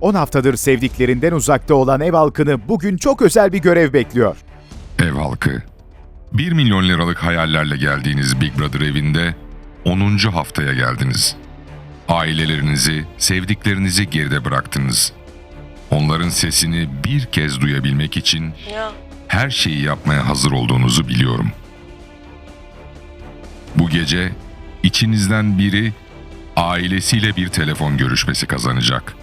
10 haftadır sevdiklerinden uzakta olan ev halkını bugün çok özel bir görev bekliyor. Ev halkı. 1 milyon liralık hayallerle geldiğiniz Big Brother evinde 10. haftaya geldiniz. Ailelerinizi, sevdiklerinizi geride bıraktınız. Onların sesini bir kez duyabilmek için her şeyi yapmaya hazır olduğunuzu biliyorum. Bu gece içinizden biri ailesiyle bir telefon görüşmesi kazanacak.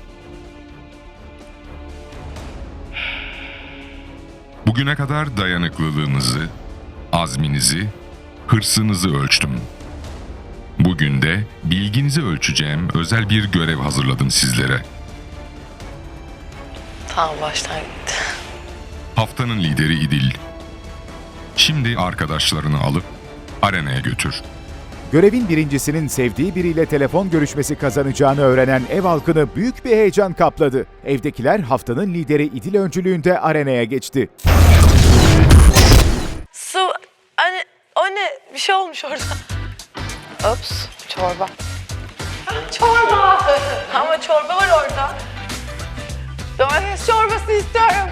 Bugüne kadar dayanıklılığınızı, azminizi, hırsınızı ölçtüm. Bugün de bilginizi ölçeceğim özel bir görev hazırladım sizlere. Tamam baştan gitti. Haftanın lideri İdil. Şimdi arkadaşlarını alıp arenaya götür. Görevin birincisinin sevdiği biriyle telefon görüşmesi kazanacağını öğrenen ev halkını büyük bir heyecan kapladı. Evdekiler haftanın lideri İdil öncülüğünde arenaya geçti. Şey olmuş orada. Ops, çorba. çorba! Ama çorba var orada. Domates çorbası istiyorum.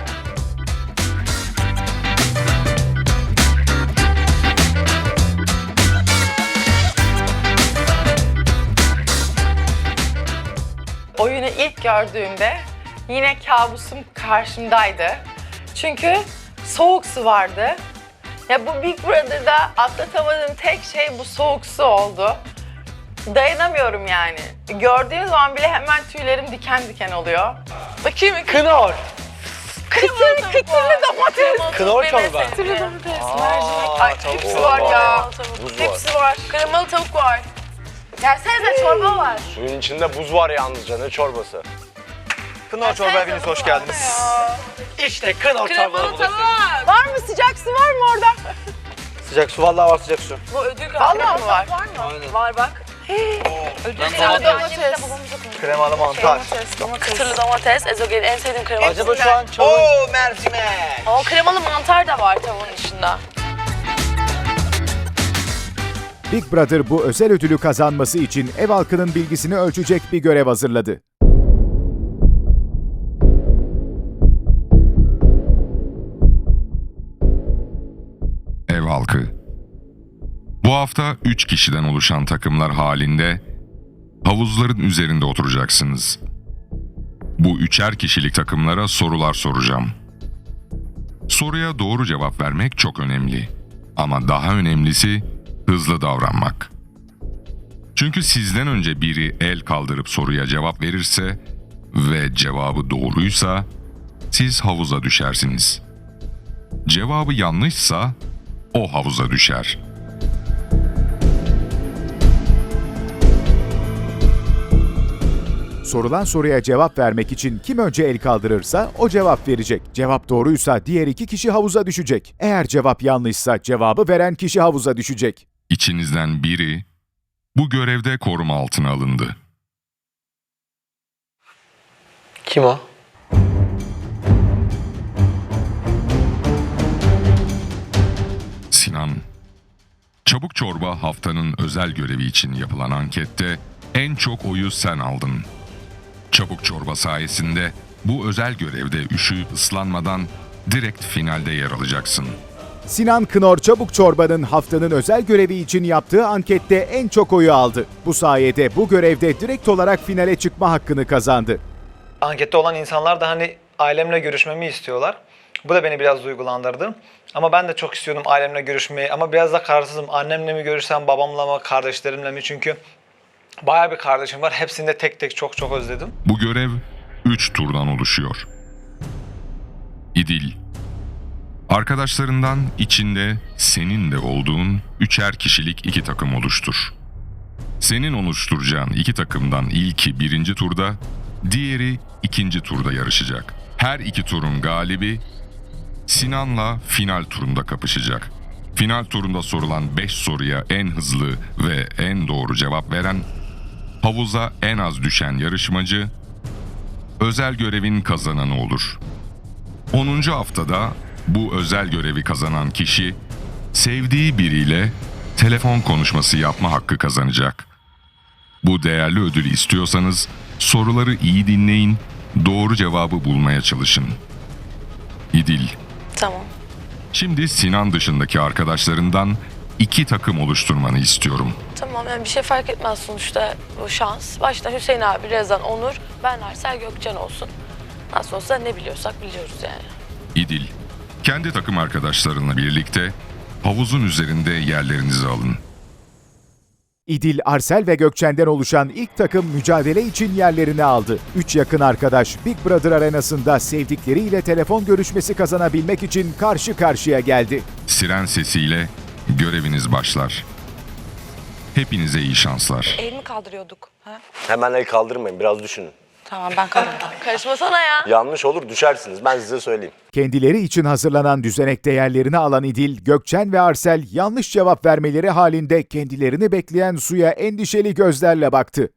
Oyunu ilk gördüğümde yine kabusum karşımdaydı. Çünkü soğuk su vardı. Ya bu Big Brother'da atlatamadığım tek şey bu soğuk su oldu. Dayanamıyorum yani. Gördüğüm zaman bile hemen tüylerim diken diken oluyor. Bakayım. Knor. Kıtır, kıtırlı domates. Knor çorba. Kıtırlı domates, mercimek. Ay tavuk hepsi var. var ya. Buz var. Hepsi var. Kremalı tavuk var. Gelsenize çorba var. Suyun içinde buz var yalnızca ne çorbası. Knorr Çorba hepiniz hoş geldiniz. İşte Knorr Kremalı Çorba'nı tavuk. Var mı sıcak su var mı orada? Sıcak su vallahi var sıcak su. Bu ödül Vallahi mı var? Var mı? Var bak. ödül kremalı domates. Kremalı mantar. Domates, domates. Kıtırlı domates, ezogelin en sevdiğim kremalı. Acaba şu an çorba... Oo mercimek. O kremalı mantar da var tavuğun dışında. Big Brother bu özel ödülü kazanması için ev halkının bilgisini ölçecek bir görev hazırladı. Bu hafta 3 kişiden oluşan takımlar halinde havuzların üzerinde oturacaksınız. Bu üçer kişilik takımlara sorular soracağım. Soruya doğru cevap vermek çok önemli. Ama daha önemlisi hızlı davranmak. Çünkü sizden önce biri el kaldırıp soruya cevap verirse ve cevabı doğruysa siz havuza düşersiniz. Cevabı yanlışsa o havuza düşer. Sorulan soruya cevap vermek için kim önce el kaldırırsa o cevap verecek. Cevap doğruysa diğer iki kişi havuza düşecek. Eğer cevap yanlışsa cevabı veren kişi havuza düşecek. İçinizden biri bu görevde koruma altına alındı. Kim o? Sinan. Çabuk Çorba haftanın özel görevi için yapılan ankette en çok oyu sen aldın. Çabuk Çorba sayesinde bu özel görevde üşüyüp ıslanmadan direkt finalde yer alacaksın. Sinan Kınor Çabuk Çorba'nın haftanın özel görevi için yaptığı ankette en çok oyu aldı. Bu sayede bu görevde direkt olarak finale çıkma hakkını kazandı. Ankette olan insanlar da hani ailemle görüşmemi istiyorlar. Bu da beni biraz duygulandırdı. Ama ben de çok istiyordum ailemle görüşmeyi. Ama biraz da kararsızım. Annemle mi görüşsem, babamla mı, kardeşlerimle mi? Çünkü bayağı bir kardeşim var. Hepsini de tek tek çok çok özledim. Bu görev 3 turdan oluşuyor. İdil. Arkadaşlarından içinde senin de olduğun üçer kişilik iki takım oluştur. Senin oluşturacağın iki takımdan ilki birinci turda, diğeri ikinci turda yarışacak. Her iki turun galibi Sinan'la final turunda kapışacak. Final turunda sorulan 5 soruya en hızlı ve en doğru cevap veren, havuza en az düşen yarışmacı özel görevin kazananı olur. 10. haftada bu özel görevi kazanan kişi sevdiği biriyle telefon konuşması yapma hakkı kazanacak. Bu değerli ödülü istiyorsanız soruları iyi dinleyin doğru cevabı bulmaya çalışın. İdil, Tamam. şimdi Sinan dışındaki arkadaşlarından iki takım oluşturmanı istiyorum. Tamam yani bir şey fark etmez sonuçta bu şans. Başta Hüseyin abi, Rezan, Onur, ben Arsel Gökçen olsun. Nasıl olsa ne biliyorsak biliyoruz yani. İdil, kendi takım arkadaşlarınla birlikte havuzun üzerinde yerlerinizi alın. İdil, Arsel ve Gökçen'den oluşan ilk takım mücadele için yerlerini aldı. Üç yakın arkadaş Big Brother arenasında sevdikleriyle telefon görüşmesi kazanabilmek için karşı karşıya geldi. Siren sesiyle göreviniz başlar. Hepinize iyi şanslar. El mi kaldırıyorduk? Ha? Hemen el kaldırmayın biraz düşünün. Tamam ben kaldırdım. Karışmasana ya. Yanlış olur düşersiniz ben size söyleyeyim. Kendileri için hazırlanan düzenekte yerlerini alan İdil, Gökçen ve Arsel yanlış cevap vermeleri halinde kendilerini bekleyen suya endişeli gözlerle baktı.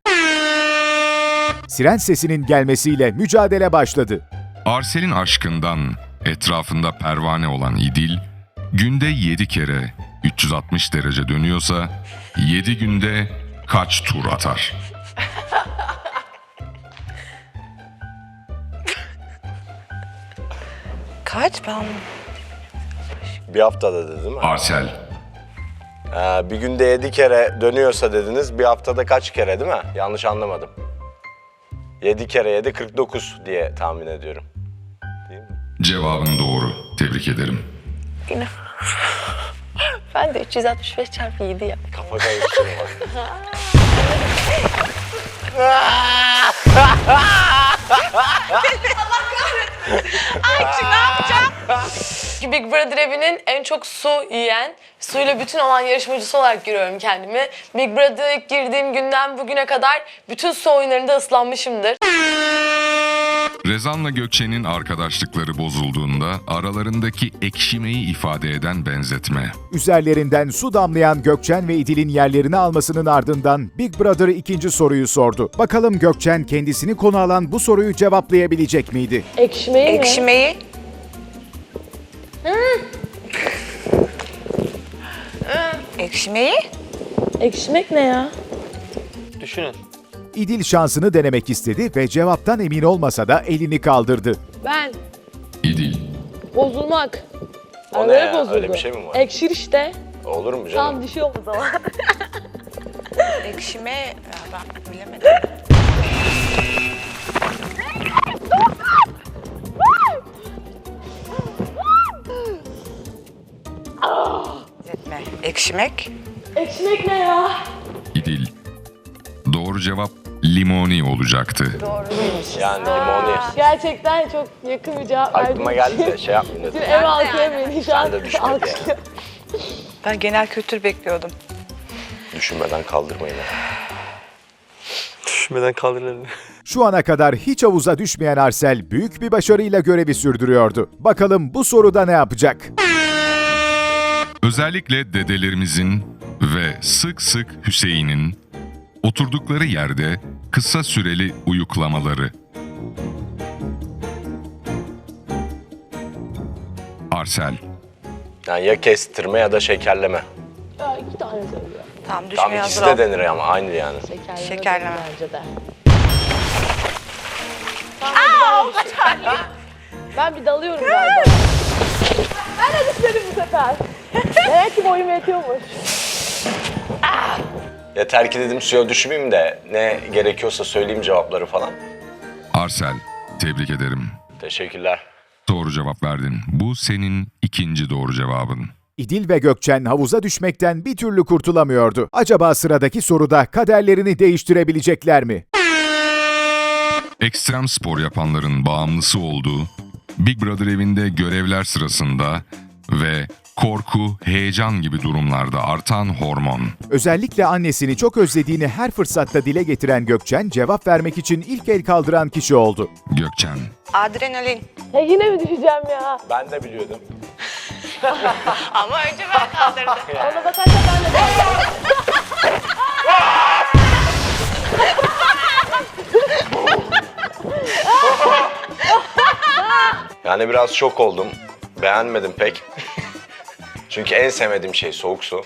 Siren sesinin gelmesiyle mücadele başladı. Arsel'in aşkından etrafında pervane olan İdil, günde 7 kere 360 derece dönüyorsa 7 günde kaç tur atar? Kaç ben? Bir haftada dedi değil mi? Arsel, Ee, bir günde 7 kere dönüyorsa dediniz bir haftada kaç kere değil mi? Yanlış anlamadım. 7 kere 7 49 diye tahmin ediyorum. Değil mi? cevabın doğru. Tebrik ederim. Ben de 365 çarpı 7 yap. Kafa karıştırma bak. Çünkü Big Brother evinin en çok su yiyen, suyla bütün olan yarışmacısı olarak görüyorum kendimi. Big Brother'a girdiğim günden bugüne kadar bütün su oyunlarında ıslanmışımdır. Rezan'la Gökçe'nin arkadaşlıkları bozulduğunda aralarındaki ekşimeyi ifade eden benzetme. Üzerlerinden su damlayan Gökçen ve İdil'in yerlerini almasının ardından Big Brother ikinci soruyu sordu. Bakalım Gökçen kendisini konu alan bu soruyu cevaplayabilecek miydi? Ekşimeyi mi? Ekşimeyi. Ekşimeyi? Ekşimek ne ya? Düşünün. İdil şansını denemek istedi ve cevaptan emin olmasa da elini kaldırdı. Ben İdil, bozulmak. O ne Araları ya? bozuldu. Öyle bir şey mi var? Ekşir işte. Olur mu canım? Tam şey olmaz ama. Ekşime... Ya ben bilemedim. Etme. Ekşimek. Ekşimek ne ya? İdil. Doğru cevap limoni olacaktı. Yani limonu Gerçekten çok yakın bir cevap verdim. aklıma geldi de şey yapmayın Bütün dedim. ev halkı beni şu an Ben de düşünmedim alkışlıyor. Ben genel kültür bekliyordum. Düşünmeden kaldırmayın. Düşmeden kaldır elini. Şu ana kadar hiç havuza düşmeyen Arsel büyük bir başarıyla görevi sürdürüyordu. Bakalım bu soruda ne yapacak? Özellikle dedelerimizin ve sık sık Hüseyin'in oturdukları yerde kısa süreli uyuklamaları. Arsel, Yani ya kestirme ya da şekerleme. Ya iki tane söylüyor. Tamam Tam düşmeye ikisi hazır de ol. denir ama aynı yani. Şekerleme. Şekerleme. Bence de. Tamam, ben, bir ben bir dalıyorum galiba. Ben de düşmedim bu sefer. Demek ki boyum yetiyormuş. Yeter ki dedim suya düşmeyeyim de ne gerekiyorsa söyleyeyim cevapları falan. Arsel, tebrik ederim. Teşekkürler. Doğru cevap verdin. Bu senin ikinci doğru cevabın. İdil ve Gökçen havuza düşmekten bir türlü kurtulamıyordu. Acaba sıradaki soruda kaderlerini değiştirebilecekler mi? Ekstrem spor yapanların bağımlısı olduğu Big Brother evinde görevler sırasında ve korku, heyecan gibi durumlarda artan hormon. Özellikle annesini çok özlediğini her fırsatta dile getiren Gökçen cevap vermek için ilk el kaldıran kişi oldu. Gökçen, Adrenalin. Ya yine mi düşeceğim ya? Ben de biliyordum. Ama önce ben kaldırdım. Ona bakarsa ben de. Yani biraz şok oldum. Beğenmedim pek. Çünkü en sevmediğim şey soğuk su.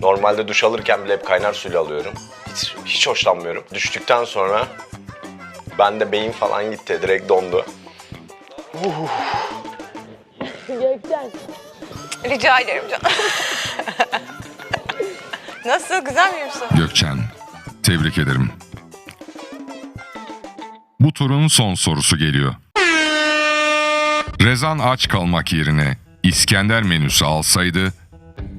Normalde duş alırken bile hep kaynar suyla alıyorum. Hiç, hiç hoşlanmıyorum. Düştükten sonra Ben de beyin falan gitti. Direkt dondu. Gökçen. Rica ederim canım. Nasıl? Güzel miyim su? Gökçen, tebrik ederim. Bu turun son sorusu geliyor. Rezan aç kalmak yerine İskender menüsü alsaydı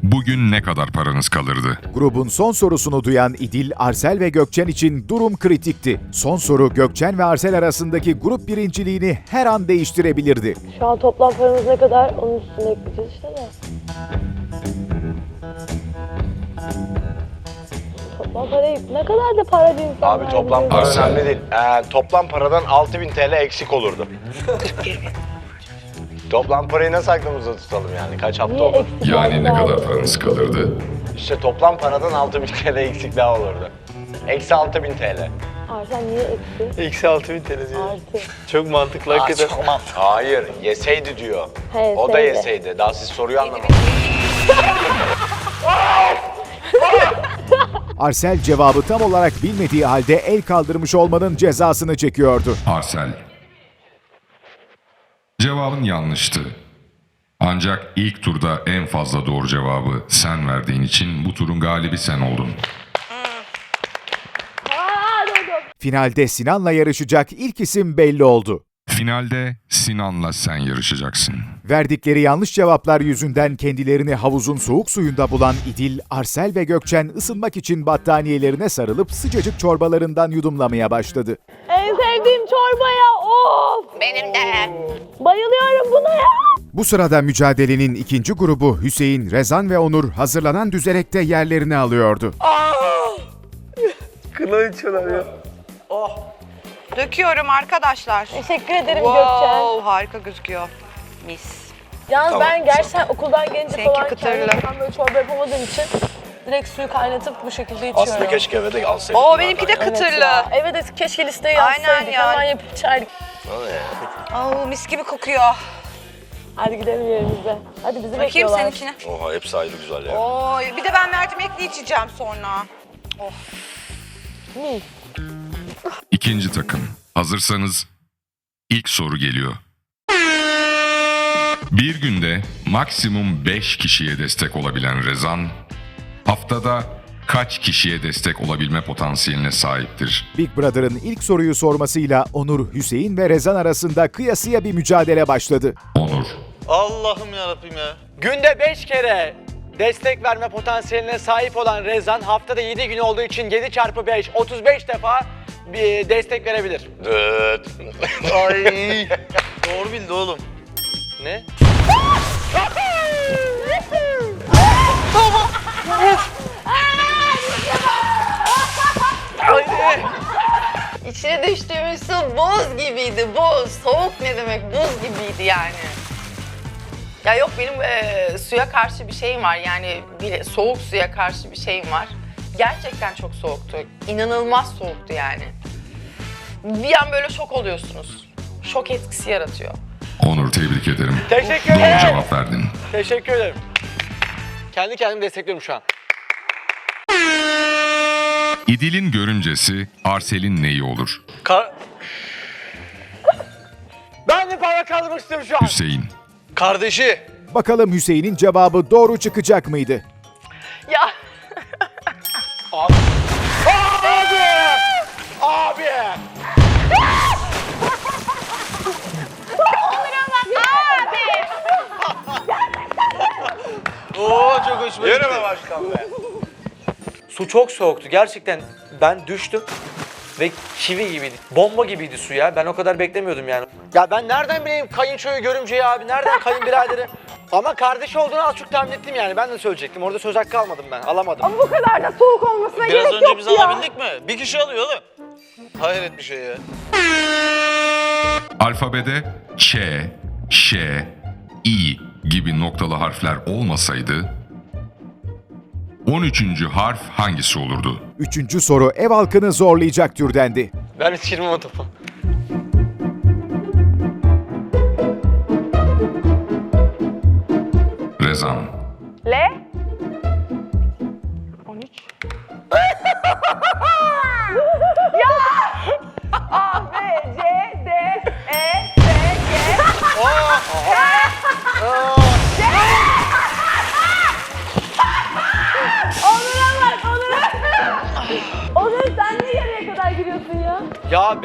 bugün ne kadar paranız kalırdı? Grubun son sorusunu duyan İdil, Arsel ve Gökçen için durum kritikti. Son soru Gökçen ve Arsel arasındaki grup birinciliğini her an değiştirebilirdi. Şu an toplam paramız ne kadar onun üstüne ekleyeceğiz işte de. Toplam parayı ne kadar da para bir insan Abi toplam para önemli değil. Ee, toplam paradan 6000 TL eksik olurdu. Toplam parayı nasıl aklımızda tutalım yani? Kaç hafta Niye eksik Yani ne oldu kadar paranız kalırdı? İşte toplam paradan 6000 TL eksik daha olurdu. Eksi 6000 TL. Arsen niye eksi? Eksi 6000 TL diyor. Artı. Çok mantıklı hakikaten. Hayır, yeseydi diyor. He, O da söyle. yeseydi. Daha siz soruyu anlamadınız. Arsel cevabı tam olarak bilmediği halde el kaldırmış olmanın cezasını çekiyordu. Arsel. Cevabın yanlıştı. Ancak ilk turda en fazla doğru cevabı sen verdiğin için bu turun galibi sen oldun. Finalde Sinan'la yarışacak ilk isim belli oldu. Finalde Sinan'la sen yarışacaksın. Verdikleri yanlış cevaplar yüzünden kendilerini havuzun soğuk suyunda bulan İdil, Arsel ve Gökçen ısınmak için battaniyelerine sarılıp sıcacık çorbalarından yudumlamaya başladı. En sevdiğim çorbaya of. Benim de. Bayılıyorum buna ya. Bu sırada mücadelenin ikinci grubu Hüseyin, Rezan ve Onur hazırlanan düzenekte yerlerini alıyordu. Kına içiyorlar ya. Döküyorum arkadaşlar. Teşekkür ederim Wow, Gökçen. harika gözüküyor. Mis. Yalnız ben gerçekten okuldan gelince Seninki falan kıtırlı. kendimden böyle çorba yapamadığım için direkt suyu kaynatıp bu şekilde içiyorum. Aslında keşke eve de alsaydık. Oo benimki de Evet kıtırlı. ya. Evet evet keşke listeyi Aynen yazsaydık. ya. Hemen yapıp içerdik. Oo mis gibi kokuyor. Hadi gidelim yerimize. Hadi bizi Bakayım bekliyorlar. seninkine. Oha hepsi ayrı güzel ya. Oo bir de ben mercimekli içeceğim sonra. Mis. İkinci takım. Hazırsanız ilk soru geliyor. Bir günde maksimum 5 kişiye destek olabilen Rezan, haftada kaç kişiye destek olabilme potansiyeline sahiptir? Big Brother'ın ilk soruyu sormasıyla Onur, Hüseyin ve Rezan arasında kıyasıya bir mücadele başladı. Onur, Allah'ım yarabbim ya. Günde 5 kere destek verme potansiyeline sahip olan Rezan haftada 7 gün olduğu için 7 çarpı 5 35 defa bir destek verebilir. Dıt. Ay. Doğru bildi oğlum. Ne? İçine düştüğümüz su buz gibiydi, buz. Soğuk ne demek, buz gibiydi yani. Ya yok benim e, suya karşı bir şeyim var yani bir, soğuk suya karşı bir şeyim var. Gerçekten çok soğuktu, inanılmaz soğuktu yani. Bir an böyle şok oluyorsunuz. Şok etkisi yaratıyor. Onur tebrik ederim. Teşekkür Doğru ederim. cevap verdin. Teşekkür ederim. Kendi kendimi destekliyorum şu an. İdil'in görümcesi Arsel'in neyi olur? Kar... ben de para kaldırmak istiyorum şu an. Hüseyin, Kardeşi. Bakalım Hüseyin'in cevabı doğru çıkacak mıydı? Ya Abi! Abi! Oo çok hoşuma gitti. be başkan be. Su çok soğuktu. Gerçekten ben düştüm ve çivi gibiydi. Bomba gibiydi su ya. Ben o kadar beklemiyordum yani. Ya ben nereden bileyim kayınçoyu görümceyi abi? Nereden kayınbiraderi? Ama kardeşi olduğunu az çok tahmin ettim yani. Ben de söyleyecektim. Orada söz hakkı almadım ben. Alamadım. Ama bu kadar da soğuk olmasına Biraz gerek önce yok biz ya. alabildik mi? Bir kişi alıyor oğlum. Hayret bir şey ya. alfabede Ç, Ş, İ gibi noktalı harfler olmasaydı 13. harf hangisi olurdu? Üçüncü soru ev halkını zorlayacak türdendi. Ben hiç girmem o topa. Rezan, L? 13. ya! Ah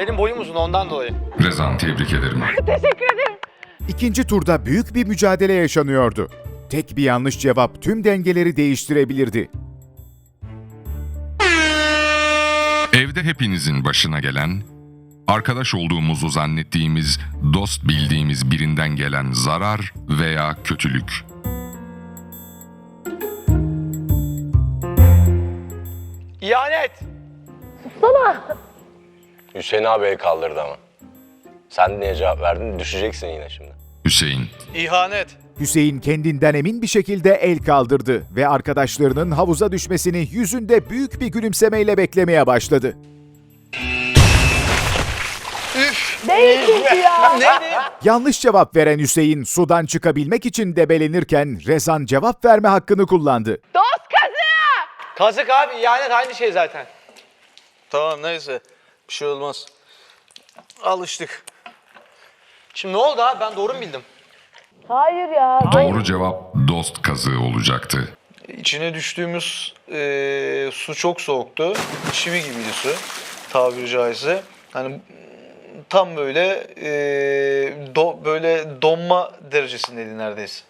benim boyum uzun ondan dolayı. Rezan tebrik ederim. İkinci turda büyük bir mücadele yaşanıyordu. Tek bir yanlış cevap tüm dengeleri değiştirebilirdi. Evde hepinizin başına gelen, arkadaş olduğumuzu zannettiğimiz, dost bildiğimiz birinden gelen zarar veya kötülük. İhanet. Hüseyin abi el kaldırdı ama. Sen niye cevap verdin? Düşeceksin yine şimdi. Hüseyin, İhanet. Hüseyin kendinden emin bir şekilde el kaldırdı ve arkadaşlarının havuza düşmesini yüzünde büyük bir gülümsemeyle beklemeye başladı. Çünkü ya. Yanlış cevap veren Hüseyin sudan çıkabilmek için debelenirken Rezan cevap verme hakkını kullandı. Dost kazı. Kazık abi ihanet aynı şey zaten. Tamam neyse. Bir şey olmaz. Alıştık. Şimdi ne oldu abi ben doğru mu bildim? Hayır ya. doğru cevap dost kazığı olacaktı. İçine düştüğümüz eee, su çok soğuktu. Çivi gibiydi su tabiri caizse. Hani tam böyle eee, do, böyle donma derecesindeydi neredeyse.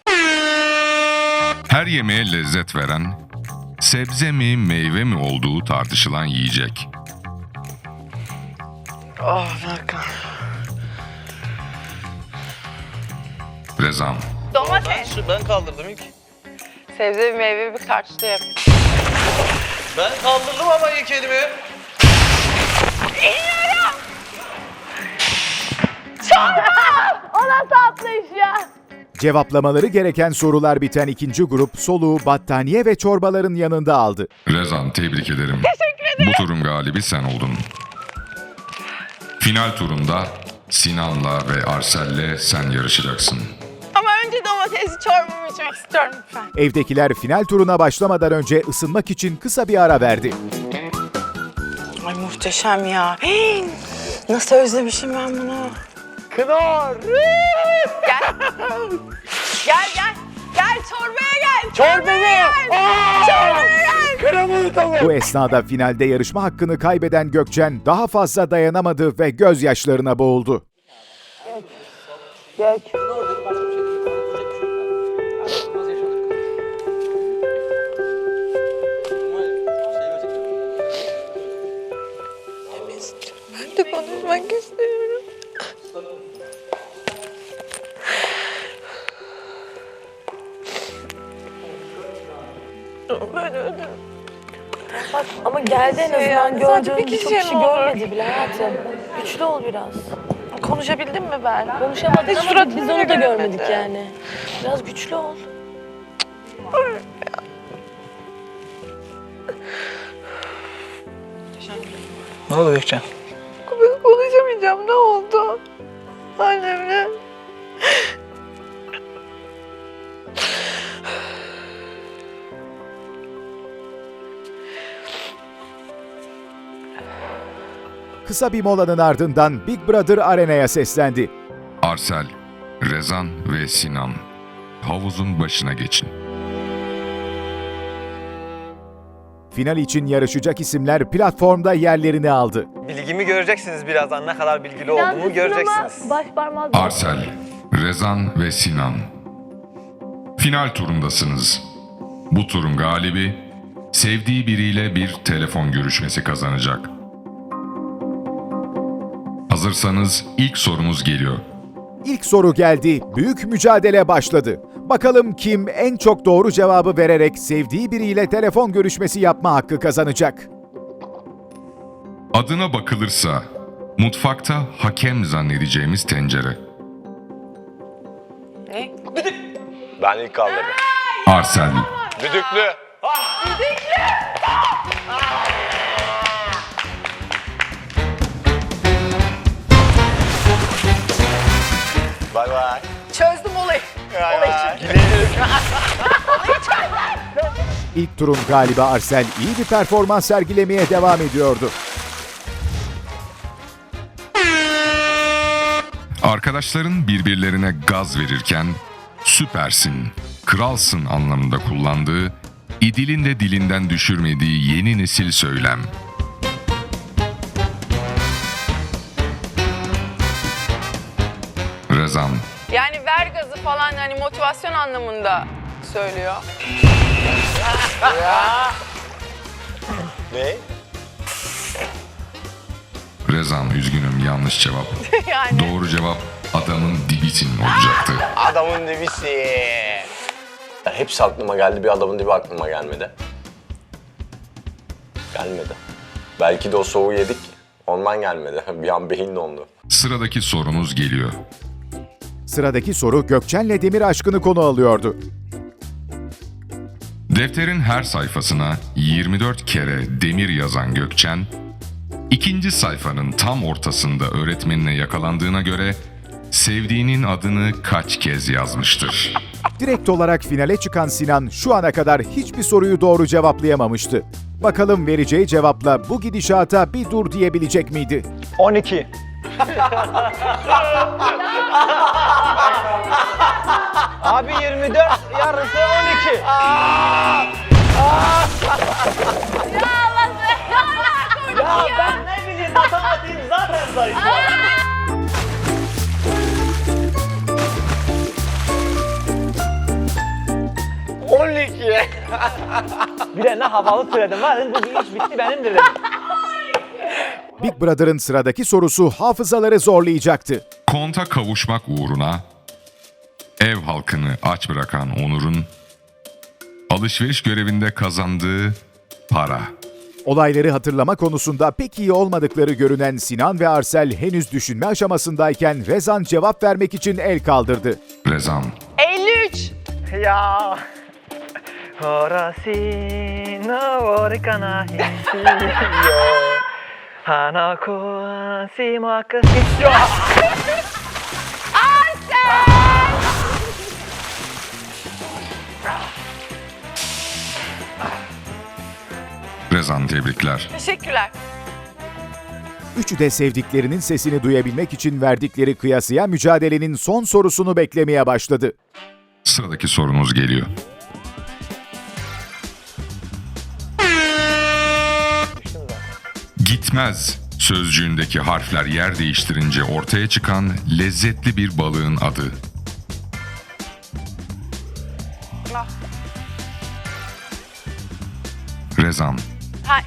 Her yemeğe lezzet veren, sebze mi meyve mi olduğu tartışılan yiyecek. Bir dakika. Rezan, Domates. Şu ben kaldırdım ilk. Sebze ve meyve bir karşılayayım. Ben kaldırdım ama ilk elimi. O nasıl atlayış ya? Cevaplamaları gereken sorular biten ikinci grup soluğu battaniye ve çorbaların yanında aldı. Rezan tebrik ederim. Teşekkür ederim. Bu turun galibi sen oldun. Final turunda Sinan'la ve Arsel'le sen yarışacaksın. Ama önce domatesli çorbamı içmek istiyorum lütfen. Evdekiler final turuna başlamadan önce ısınmak için kısa bir ara verdi. Ay muhteşem ya. Hey, nasıl özlemişim ben bunu. Kınar. Gel. gel gel. Gel çorbaya gel. Çorbaya. Çorbaya gel. Tavuk. Bu esnada finalde yarışma hakkını kaybeden Gökçen daha fazla dayanamadı ve gözyaşlarına boğuldu. Gök. Ben de konuşmak istiyorum. Ben öldüm. Bak ama geldi en Ya, azından sadece gördüğün bir birçok kişiye kişi mi olur? görmedi bile hayatım. Güçlü ol biraz. Konuşabildim mi ben? Konuşamadın Hiç ama suratını biz bile onu da görmedik yani. Biraz güçlü ol. Ne oldu Gökçen? Ben konuşamayacağım. Ne oldu? Annemle. Kısa bir molanın ardından Big Brother Arena'ya seslendi. Arsel, Rezan ve Sinan havuzun başına geçin. Final için yarışacak isimler platformda yerlerini aldı. Bilgimi göreceksiniz birazdan ne kadar bilgili olduğumu göreceksiniz. baş Arsel, Rezan ve Sinan. Final turundasınız. Bu turun galibi sevdiği biriyle bir telefon görüşmesi kazanacak. Hazırsanız ilk sorumuz geliyor. İlk soru geldi, büyük mücadele başladı. Bakalım kim en çok doğru cevabı vererek sevdiği biriyle telefon görüşmesi yapma hakkı kazanacak. Adına bakılırsa mutfakta hakem zannedeceğimiz tencere. Ne? Ben ilk kaldırdım. Arsel, Düdüklü. Bay bay. Çözdüm olayı. İlk turun galibi Arsel iyi bir performans sergilemeye devam ediyordu. Arkadaşların birbirlerine gaz verirken süpersin, kralsın anlamında kullandığı, İdil'in de dilinden düşürmediği yeni nesil söylem. Rezan, Yani ver gazı falan hani motivasyon anlamında söylüyor. Ne? Rezan üzgünüm yanlış cevap. yani Doğru cevap adamın dibisin olacaktı. Adamın dibisi. Ya hepsi aklıma geldi bir adamın dibi aklıma gelmedi. Gelmedi. Belki de o soğuğu yedik. Ondan gelmedi. Bir an beyin dondu. Sıradaki sorumuz geliyor. Sıradaki soru Gökçen'le Demir aşkını konu alıyordu. Defterin her sayfasına 24 kere demir yazan Gökçen, ikinci sayfanın tam ortasında öğretmenine yakalandığına göre sevdiğinin adını kaç kez yazmıştır? Direkt olarak finale çıkan Sinan şu ana kadar hiçbir soruyu doğru cevaplayamamıştı. Bakalım vereceği cevapla bu gidişata bir dur diyebilecek miydi? 12. Abi 24 yarısı 12. Ya ben ne bileyim matematiğim zaten zayıf. Bir de ne havalı söyledim dedim, Bu iş bitti benimdir dedim. Big Brother'ın sıradaki sorusu hafızaları zorlayacaktı. Konta kavuşmak uğruna ev halkını aç bırakan Onur'un alışveriş görevinde kazandığı para. Olayları hatırlama konusunda pek iyi olmadıkları görünen Sinan ve Arsel henüz düşünme aşamasındayken Rezan cevap vermek için el kaldırdı. Rezan, 53. Ya. Horasi no ore kana yo. Hanako wa shimaku yo. Rezan tebrikler. Teşekkürler. Üçü de sevdiklerinin sesini duyabilmek için verdikleri kıyasıya mücadelenin son sorusunu beklemeye başladı. Sıradaki sorunuz geliyor. Gitmez sözcüğündeki harfler yer değiştirince ortaya çıkan lezzetli bir balığın adı. Rezan, Ha,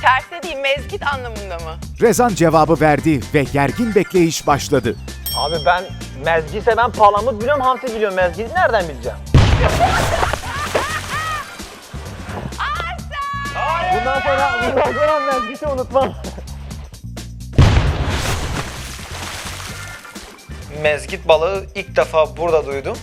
terse değil mezgit anlamında mı? Rezan cevabı verdi ve gergin bekleyiş başladı. Abi ben mezgiyse ben palamut biliyorum, hamsi biliyorum. Mezgiyi nereden bileceğim? Sonra, bundan sonra mezgisi unutmam. Mezgit balığı ilk defa burada duydum.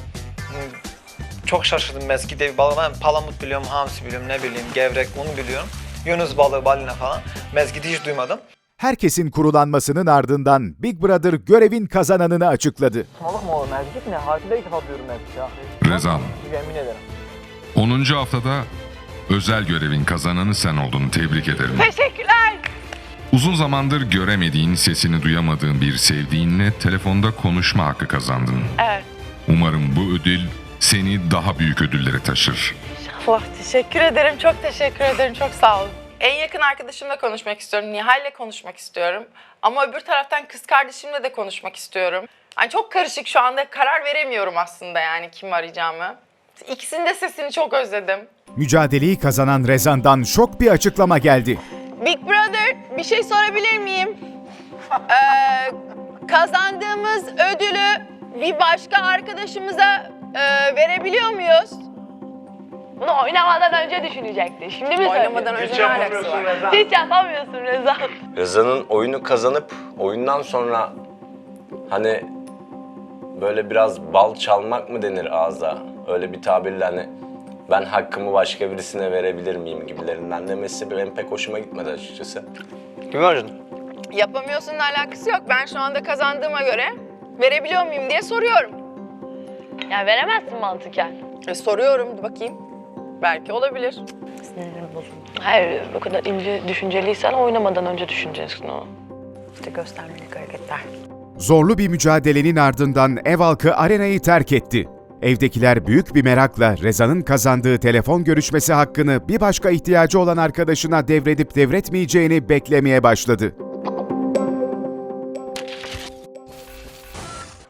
Çok şaşırdım mezgit diye bir balığı. Ben palamut biliyorum, hamsi biliyorum, ne bileyim, gevrek onu biliyorum. Yunus balığı, balina falan. Mezgiti hiç duymadım. Herkesin kurulanmasının ardından Big Brother görevin kazananını açıkladı. Balık mı o mezgit ne? Harfide ilk defa duyuyorum mezgit ya. Rezan. Yemin ederim. 10. haftada özel görevin kazananı sen oldun. Tebrik ederim. Teşekkürler. Uzun zamandır göremediğin, sesini duyamadığın bir sevdiğinle telefonda konuşma hakkı kazandın. Evet. Umarım bu ödül seni daha büyük ödüllere taşır. Allah teşekkür ederim. Çok teşekkür ederim. Çok sağ olun. En yakın arkadaşımla konuşmak istiyorum. Nihal'le konuşmak istiyorum. Ama öbür taraftan kız kardeşimle de konuşmak istiyorum. Yani çok karışık şu anda karar veremiyorum aslında yani kim arayacağımı. İkisinin de sesini çok özledim. Mücadeleyi kazanan Rezan'dan şok bir açıklama geldi. Big Brother bir şey sorabilir miyim? Ee, kazandığımız ödülü bir başka arkadaşımıza e, verebiliyor muyuz? Bunu oynamadan önce düşünecekti. Şimdi mi Oynamadan önce ne alakası var? Hiç yapamıyorsun Reza. Rıza'nın oyunu kazanıp oyundan sonra hani böyle biraz bal çalmak mı denir ağza? Öyle bir tabirle hani ben hakkımı başka birisine verebilir miyim gibilerinden demesi benim pek hoşuma gitmedi açıkçası. Kim Arjun? Yapamıyorsunla alakası yok. Ben şu anda kazandığıma göre verebiliyor muyum diye soruyorum. Ya veremezsin mantıken. E, soruyorum bakayım. Belki olabilir. Sinirlerim bozuldu. Hayır, o kadar ince düşünceliysen oynamadan önce düşüneceksin o. İşte göstermelik hareketler. Zorlu bir mücadelenin ardından ev halkı arenayı terk etti. Evdekiler büyük bir merakla Reza'nın kazandığı telefon görüşmesi hakkını bir başka ihtiyacı olan arkadaşına devredip devretmeyeceğini beklemeye başladı.